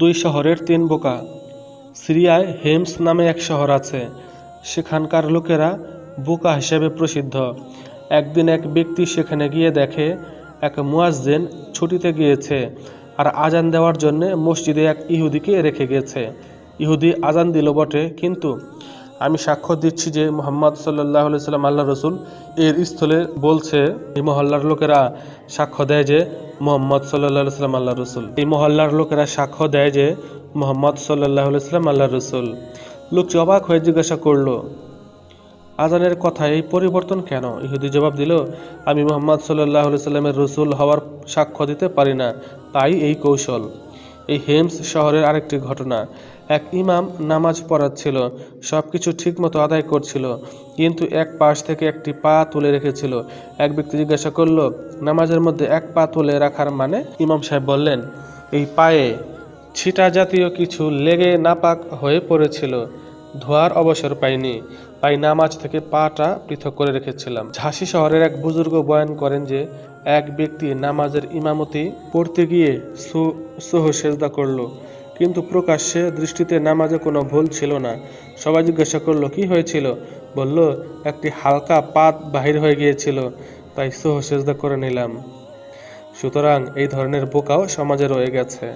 দুই শহরের তিন বোকা। সিরিয়ায় হেমস নামে এক শহর আছে। সেখানকার লোকেরা বোকা হিসেবে প্রসিদ্ধ। একদিন এক ব্যক্তি সেখানে গিয়ে দেখে, এক মুয়াজদিন ছুটিতে গিয়েছে আর আজান দেওয়ার জন্য মসজিদে এক ইহুদিকে রেখে গেছে। ইহুদি আজান দিল বটে, কিন্তু আমি সাক্ষ্য দিচ্ছি যে মোহাম্মদ সাল্লাহ সাল্লাম আল্লাহ রসুল, এর স্থলে বলছে এই মহল্লার লোকেরা সাক্ষ্য দেয় যে মোহাম্মদ সাল্লাহ সাল্লাম আল্লাহ রসুল। এই মহল্লার লোকেরা সাক্ষ্য দেয় যে মোহাম্মদ সাল্লাহ সাল্লাম আল্লাহ রসুল। লোকটি অবাক হয়ে জিজ্ঞাসা করল, আজানের কথা এই পরিবর্তন কেন? ইহুদি জবাব দিল, আমি মোহাম্মদ সাল্লাহ সাল্লামের রসুল হওয়ার সাক্ষ্য দিতে পারি না, তাই এই কৌশল। এই হেমস শহরের আরেকটি ঘটনা। এক ইমাম নামাজ পড়াচ্ছিল সব কিছু ঠিকমতো আদায় করছিল, কিন্তু এক পাশ থেকে একটি পা তুলে রেখেছিল। এক ব্যক্তি জিজ্ঞাসা করল, নামাজের মধ্যে এক পা তুলে রাখার মানে? ইমাম সাহেব বললেন, এই পায়ে ছিটা জাতীয় কিছু লেগে নাপাক হয়ে পড়েছিল। ধোয়ার অবসর পাইনি, তাই নামাজ থেকে পাটা পৃথক করে রেখেছিলাম। ঝাঁসি শহরের এক বুজুর্গ বয়ান করেন যে, এক ব্যক্তি নামাজের ইমামতি পড়তে গিয়ে সুহ সেজদা করল, কিন্তু প্রকাশ্যে দৃষ্টিতে নামাজে কোনো ভুল ছিল না। সবাই জিজ্ঞাসা করল, কি হয়েছিল? বলল, একটি হালকা পাত বাহির হয়ে গিয়েছিল, তাই সুহ সেজদা করে নিলাম। সুতরাং এই ধরনের বোকাও সমাজে রয়ে গেছে।